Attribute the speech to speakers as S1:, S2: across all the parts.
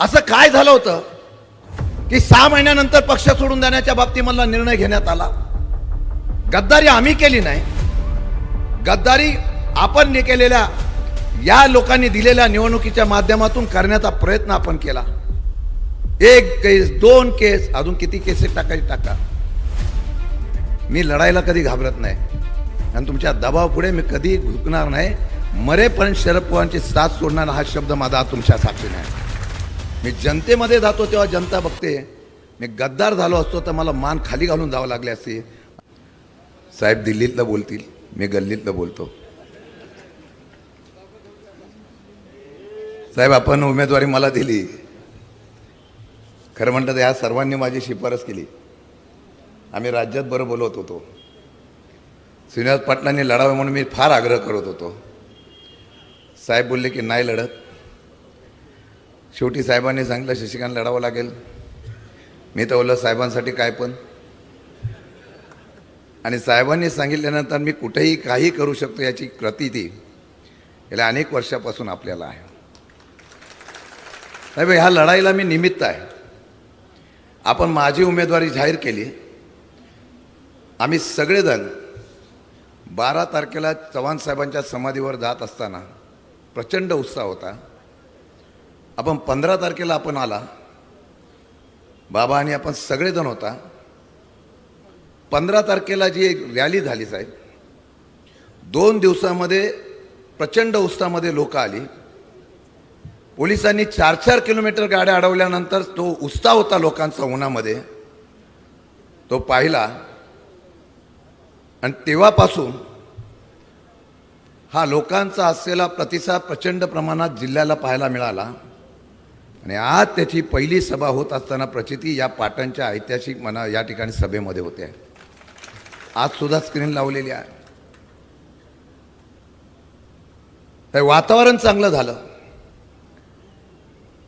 S1: असं काय झालं होतं की सहा महिन्यानंतर पक्ष सोडून देण्याच्या बाबतीत मला निर्णय घेण्यात आला? गद्दारी आम्ही केली नाही. गद्दारी आपण ने केलेल्या या लोकांनी दिलेल्या निवडणुकीच्या माध्यमातून करण्याचा प्रयत्न आपण केला. एक केस दोन केस अजून किती केसेस टाकायची टाका. मी लढायला कधी घाबरत नाही. आणि तुमच्या दबाव पुढे मी कधी झुकणार नाही. मरेपर्यंत शरद पवारांची साथ सोडणार हा शब्द माझा तुमच्या साक्षीने आहे. मी जनतेमध्ये जातो तेव्हा जनता बघते. मी गद्दार झालो असतो तर मला मान खाली घालून जावं लागले असते. साहेब दिल्लीतलं बोलतील मी गल्लीतलं बोलतो. साहेब आपण उमेदवारी मला दिली. खरं म्हणतात ह्या सर्वांनी माझी शिफारस केली. आम्ही राज्यात बरं बोलवत होतो. श्रीनिवास पाटलांनी लढावं म्हणून मी फार आग्रह करत होतो. साहेब बोलले की नाही लढत. शेवटी साहेबांनी सांगितलं शशिकांत लढावं लागेल. मी तर बोललं साहेबांसाठी काय पण? आणि साहेबांनी सांगितल्यानंतर मी कुठेही काही करू शकतो याची प्रतीती गेल्या अनेक वर्षापासून आपल्याला आहे. साहेब ह्या लढाईला मी निमित्त आहे. आपण माझी उमेदवारी जाहीर केली. आम्ही सगळेजण बारा तारखेला चव्हाण साहेबांच्या समाधीवर जात असताना प्रचंड उत्साह होता. आपण पंधरा तारखेला आपण आला. बाबा आणि आपण सगळेजण होता. पंधरा तारखेला जी एक रॅली झाली साहेब दोन दिवसामध्ये प्रचंड उत्साहामध्ये लोक आली. पोलिसांनी चार चार किलोमीटर गाड्या अडवल्यानंतर तो उत्साह होता लोकांचा उन्हामध्ये. तो पाहिला. आणि तेव्हापासून हा लोकांचा असलेला प्रतिसाद प्रचंड प्रमाणात जिल्ह्याला पाहायला मिळाला. आणि आज त्याची पहिली सभा होत असताना प्रचिती या पाटणच्या ऐतिहासिक मना या ठिकाणी सभेमध्ये होते. आज सुद्धा स्क्रीन लावलेली आहे. तर वातावरण चांगलं झालं.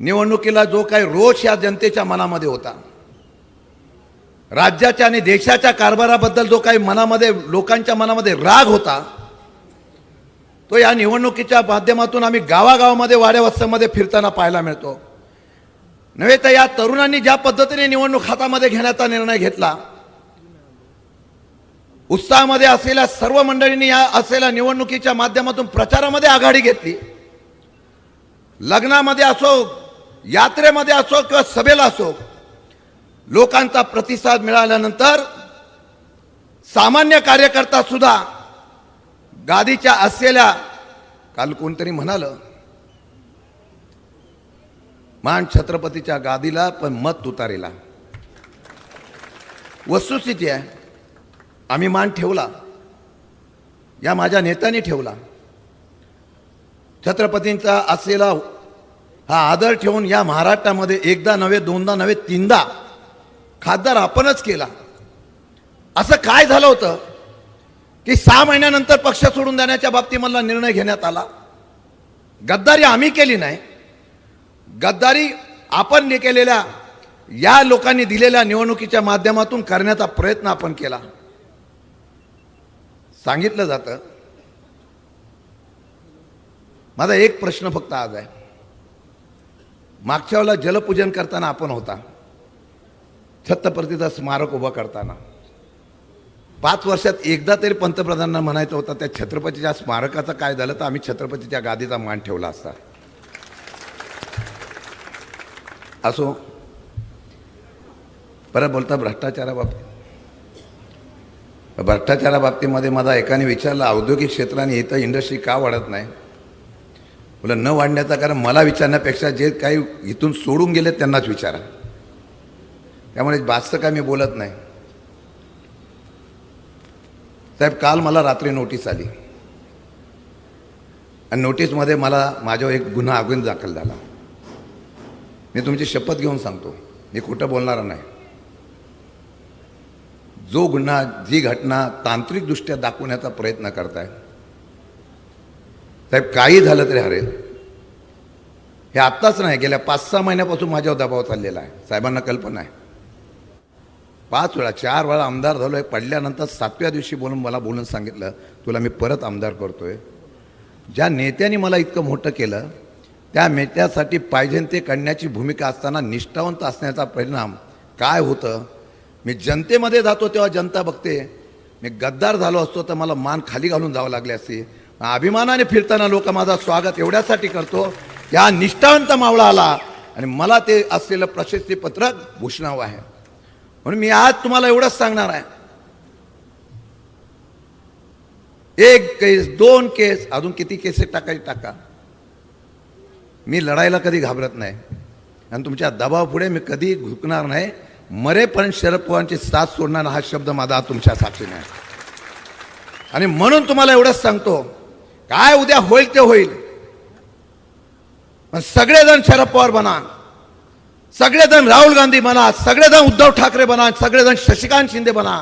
S1: निवडणुकीला जो काही रोष या जनतेच्या मनामध्ये होता. राज्याच्या आणि देशाच्या कारभाराबद्दल जो काही मनामध्ये लोकांच्या मनामध्ये राग होता तो या निवडणुकीच्या माध्यमातून आम्ही गावागावामध्ये वाड्यावस्त्यामध्ये फिरताना पाहायला मिळतो. नव्हे तर या तरुणांनी ज्या पद्धतीने निवडणूक हातामध्ये घेण्याचा निर्णय घेतला उत्साहामध्ये असलेल्या सर्व मंडळींनी या असलेल्या निवडणुकीच्या माध्यमातून प्रचारामध्ये आघाडी घेतली. लग्नामध्ये असो यात्रेमध्ये असो किंवा सभेला असो लोकांचा प्रतिसाद मिळाल्यानंतर सामान्य कार्यकर्ता सुद्धा गादीच्या असलेल्या काल कोणतरी म्हणालं मान छत्रपतीच्या गादीला पण मत तुतारीला. वस्तुस्थिती आहे. आम्ही मान ठेवला. या माझ्या नेत्यांनी ठेवला. छत्रपतींचा असलेला हा आदर ठेवून या महाराष्ट्रामध्ये एकदा नव्हे दोनदा नव्हे तीनदा खासदार आपणच केला. असं काय झालं होतं? की सहा महिन्यानंतर पक्ष सोडून देण्याच्या बाबतीत मला निर्णय घेण्यात आला. गद्दारी आम्ही केली नाही. गद्दारी आपण ने केलेल्या या लोकांनी दिलेल्या निवडणुकीच्या माध्यमातून करण्याचा प्रयत्न आपण केला. सांगितलं जातं. माझा एक प्रश्न फक्त आज आहे. मागच्या वेळेला जलपूजन करताना आपण होता. छत्रपतीचं स्मारक उभं करताना. पाच वर्षात एकदा तरी पंतप्रधानांना म्हणायचं होतं त्या छत्रपतीच्या स्मारकाचं काय झालं तर आम्ही छत्रपतीच्या गादीचा मान ठेवला असता. असो. परत बोलता भ्रष्टाचाराबाबतीत भ्रष्टाचाराबाबतीमध्ये माझा एकाने विचारलं औद्योगिक क्षेत्राने इथं इंडस्ट्री का वाढत नाही? बोला न वाढण्याचं कारण मला विचारण्यापेक्षा जे काही इथून सोडून गेले त्यांनाच विचारा. त्यामुळे जास्त काय मी बोलत नाही. साहेब काल मला रात्री नोटीस आली. आणि नोटीसमध्ये मला माझ्यावर एक गुन्हा आगून दाखल झाला. मी तुमची शपथ घेऊन सांगतो. मी खोटं बोलणार नाही. जो गुन्हा जी घटना तांत्रिकदृष्ट्या दाखवण्याचा प्रयत्न करताय साहेब काही झालं तरी हरेल. हे आत्ताच नाही गेल्या पाच सहा महिन्यापासून माझ्यावर दबाव चाललेला आहे. साहेबांना कल्पना आहे. पाच वेळा चार वेळा आमदार झालो आहे पडल्यानंतर सातव्या दिवशी बोलून मला बोलून सांगितलं तुला मी परत आमदार करतोय. ज्या नेत्यांनी मला इतकं मोठं केलं त्या नेत्यासाठी पाहिजे ते करण्याची भूमिका असताना निष्ठावंत असण्याचा परिणाम काय होतं? मी जनतेमध्ये जातो तेव्हा जनता बघते. मी गद्दार झालो असतो तर मला मान खाली घालून जावं लागले असते. अभिमानाने फिरताना लोक माझा स्वागत एवढ्यासाठी करतो. या निष्ठावंत मावळा आला आणि मला ते असलेलं प्रशस्तीपत्रक भूषणाव आहे. म्हणून मी आज तुम्हाला एवढंच सांगणार आहे. एक केस दोन केस अजून किती केसेस टाकायचे? टाका. मी लढायला कधी घाबरत नाही. आणि तुमच्या दबावापुढे मी कधी झुकणार नाही. मरेपर्यंत शरद पवारांची साथ सोडणार हा शब्द माझा तुमच्या साक्षीने आहे. आणि म्हणून तुम्हाला एवढंच सांगतो काय उद्या होईल ते होईल. पण सगळेजण शरद पवार बना सगळेजण राहुल गांधी बना सगळेजण उद्धव ठाकरे बना सगळेजण शशिकांत शिंदे बना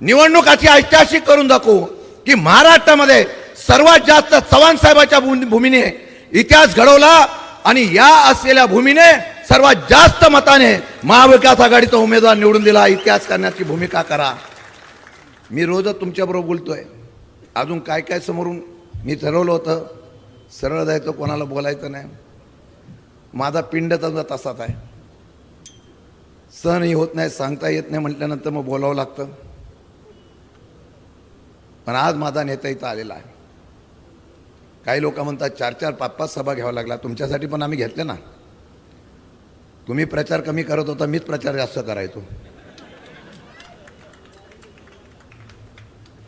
S1: निवडणुकाची ऐतिहासिक करून दाखवू की महाराष्ट्रामध्ये सर्वात जास्त चव्हाण साहेबाच्या भूमीने इतिहास घडवला आणि या असलेल्या भूमीने सर्वात जास्त मताने महाविकास आघाडीचा उमेदवार निवडून दिला. इतिहास करण्याची भूमिका करा. मी रोजच तुमच्याबरोबर बोलतोय. अजून काय काय समोरून मी ठरवलं होतं. सरळ जायचं कोणाला बोलायचं नाही. माझा पिंड तसा तसाच आहे. सहनही होत नाही सांगता येत नाही म्हटल्यानंतर मग बोलावं लागतं. पण आज माझा नेता इथं आलेला आहे. काही लोक म्हणतात चार चार पाच पाच सभा घ्यावा लागला तुमच्यासाठी पण आम्ही घेतले ना. तुम्ही प्रचार कमी करत होता मीच प्रचार जास्त करायचो.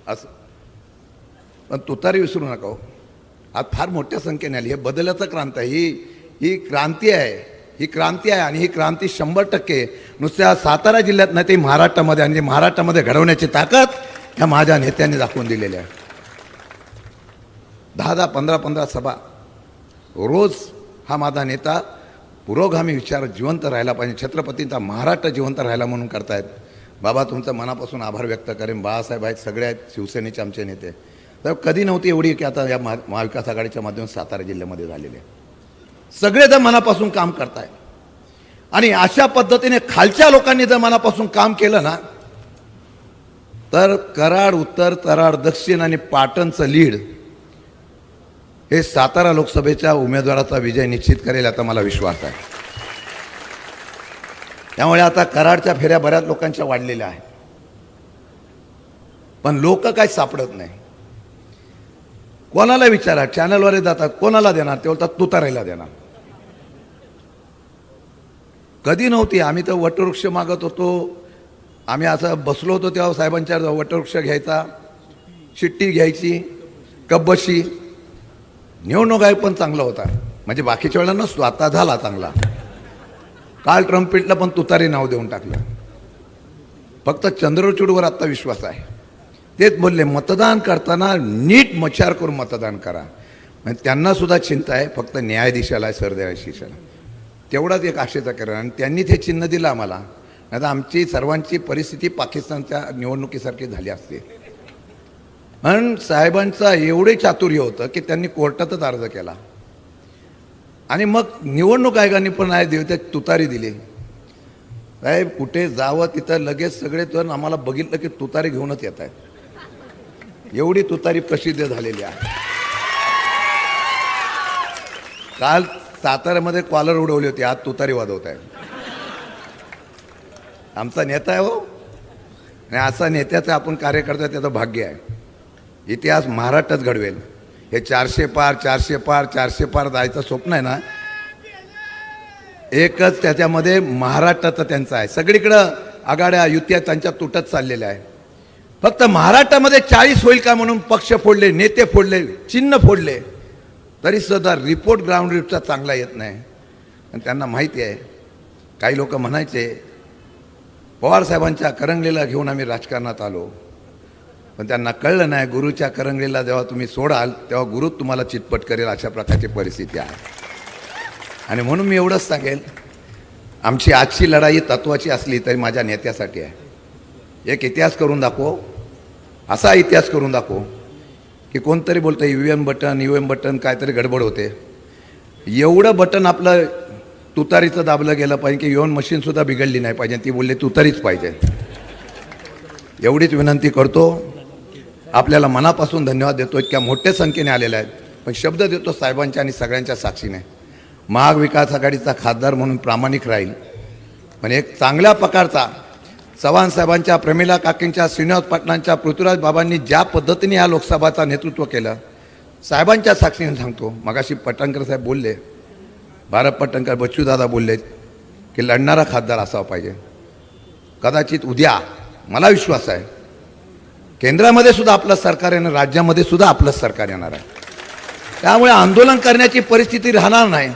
S1: असं. पण तुतारी विसरू नका हो. आज फार मोठ्या संख्येने आली. हे बदलाचं क्रांत आहे. ही ही क्रांती आहे. ही क्रांती आहे आणि ही क्रांती शंभर टक्के नुसत्या सातारा जिल्ह्यात नाही ते महाराष्ट्रामध्ये आणि महाराष्ट्रामध्ये घडवण्याची ताकद ह्या माझ्या नेत्यांनी दाखवून दिलेली आहे. दहा दहा पंधरा पंधरा सभा. रोज हा माझा नेता पुरोगामी विचार जिवंत राहिला पाहिजे. छत्रपतींचा महाराष्ट्र जिवंत राहायला म्हणून करतायत. बाबा तुमचं मनापासून आभार व्यक्त करेन. बाळासाहेब आहेत सगळे आहेत शिवसेनेचे आमचे नेते. तर कधी नव्हती एवढी की आता या महा महाविकास आघाडीच्या माध्यमातून सातारा जिल्ह्यामध्ये झालेले सगळेजण मनापासून काम करताय आणि अशा पद्धतीने खालच्या लोकांनी जर मनापासून काम केलं ना तर कराड उत्तर तराड दक्षिण आणि पाटणचं लीड हे सातारा लोकसभेच्या उमेदवाराचा विजय निश्चित करेल याचा मला विश्वास आहे. त्यामुळे आता कराडच्या फेऱ्या बऱ्याच लोकांच्या वाढलेल्या आहेत. पण लोक काय सापडत नाही. कोणाला विचारा चॅनलवर जातात कोणाला देणार? ते बोलतात तुतारायला देणार. कधी नव्हती आम्ही तर वटवृक्ष मागत होतो. आम्ही असं बसलो होतो तेव्हा साहेबांच्या वटवृक्ष घ्यायचा शिट्टी घ्यायची कब्बशी निवडणूक आयोग पण चांगला होता. म्हणजे बाकीच्या वेळांना स्वतः झाला चांगला. काल ट्रम्पिटला पण तुतारी नाव देऊन टाकलं. फक्त चंद्रचूडवर आत्ता विश्वास आहे. तेच बोलले मतदान करताना नीट मचार करून मतदान करा. म्हणजे त्यांना सुद्धा चिंता आहे फक्त न्यायाधीशाला आहे सरन्यायाधीशाला तेवढाच एक आशेचा कारण आणि त्यांनी ते चिन्ह दिलं आम्हाला. नाही आमची सर्वांची परिस्थिती पाकिस्तानच्या निवडणुकीसारखी झाली असते. आणि साहेबांचा एवढे चातुर्य होतं की त्यांनी कोर्टातच अर्ज केला. आणि मग निवडणूक आयोगाने पण आहे देव त्या तुतारी दिली. साहेब कुठे जावं तिथं लगेच सगळे तर आम्हाला बघितलं की तुतारी घेऊनच येत आहेत. एवढी तुतारी प्रसिद्ध झालेली आहे. काल साताऱ्यामध्ये कॉलर उडवली होती आज तुतारी वाजवत आहे आमचा नेता आहे हो. आणि असा नेत्याचं आपण कार्यकर्ता त्याचं भाग्य आहे. इतिहास महाराष्ट्रात घडवेल. हे चारशे पार चारशे पार चारशे पार जायचं स्वप्न आहे ना? एकच त्याच्यामध्ये महाराष्ट्राचं त्यांचं आहे. सगळीकडं आघाड्या युत्या त्यांच्या तुटत चाललेल्या आहे. फक्त महाराष्ट्रामध्ये चाळीस होईल का म्हणून पक्ष फोडले नेते फोडले चिन्ह फोडले तरी सुद्धा रिपोर्ट ग्राउंड रिपचा चांगला येत नाही. आणि त्यांना माहिती आहे. काही लोक म्हणायचे पवारसाहेबांच्या करंगलेला घेऊन आम्ही राजकारणात आलो. पण त्यांना कळलं नाही गुरुच्या करंगळीला जेव्हा तुम्ही सोडाल तेव्हा गुरु तुम्हाला चितपट करेल अशा प्रकारची परिस्थिती आहे. आणि म्हणून मी एवढंच सांगेल आमची आजची लढाई तत्वाची असली तरी माझ्या नेत्यासाठी आहे. एक इतिहास करून दाखव असा इतिहास करून दाखव की कोणतरी बोलतं U M button U M button काहीतरी गडबड होते. एवढं बटन आपलं तुतारीचं दाबलं गेलं पाहिजे की योन मशीनसुद्धा बिघडली नाही पाहिजे. ती बोलली तुतारीच पाहिजे. एवढीच विनंती करतो. आपल्याला मनापासून धन्यवाद देतो. इतक्या मोठ्या संख्येने आलेल्या आहेत. पण शब्द देतो साहेबांच्या आणि सगळ्यांच्या साक्षीने. महाविकास आघाडीचा खासदार म्हणून प्रामाणिक राहील. पण एक चांगल्या प्रकारचा चव्हाण साहेबांच्या प्रमिला काकींच्या श्रीनिवास पाटलांच्या पृथ्वीराज बाबांनी ज्या पद्धतीने या लोकसभाचा नेतृत्व केलं साहेबांच्या साक्षीने सांगतो. मगाशी पटणकर साहेब बोलले भारत पटणकर बच्चूदादा बोलले की लढणारा खासदार असावा पाहिजे. कदाचित उद्या मला विश्वास आहे केंद्रामध्ये सुद्धा आपलं सरकार येणार राज्यामध्ये सुद्धा आपलं सरकार येणार आहे. त्यामुळे आंदोलन करण्याची परिस्थिती राहणार नाही.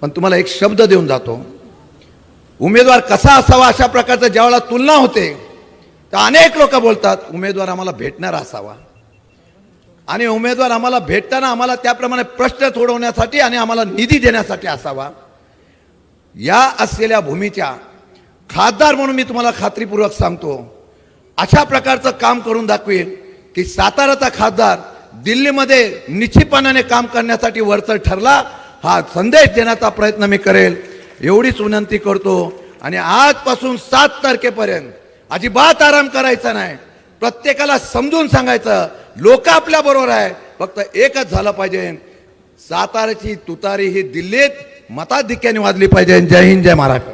S1: पण तुम्हाला एक शब्द देऊन जातो. उमेदवार कसा असावा अशा प्रकारचं ज्यावेळेला तुलना होते तर अनेक लोक बोलतात उमेदवार आम्हाला भेटणारा असावा. आणि उमेदवार आम्हाला भेटताना आम्हाला त्याप्रमाणे प्रश्न सोडवण्यासाठी आणि आम्हाला निधी देण्यासाठी असावा. या असलेल्या भूमीच्या खासदार म्हणून मी तुम्हाला खात्रीपूर्वक सांगतो अशा प्रकारचं काम करून दाखवेल की साताराचा खासदार दिल्लीमध्ये निश्चितपणाने काम करण्यासाठी वरचढ ठरला हा संदेश देण्याचा प्रयत्न मी करेल. एवढीच विनंती करतो. आणि आजपासून सात तारखेपर्यंत अजिबात आराम करायचा नाही. प्रत्येकाला समजून सांगायचं लोक आपल्या बरोबर आहे. फक्त एकच झालं पाहिजे. साताराची तुतारी ही दिल्लीत मताधिक्याने वाजली पाहिजे. जय हिंद जय महाराष्ट्र.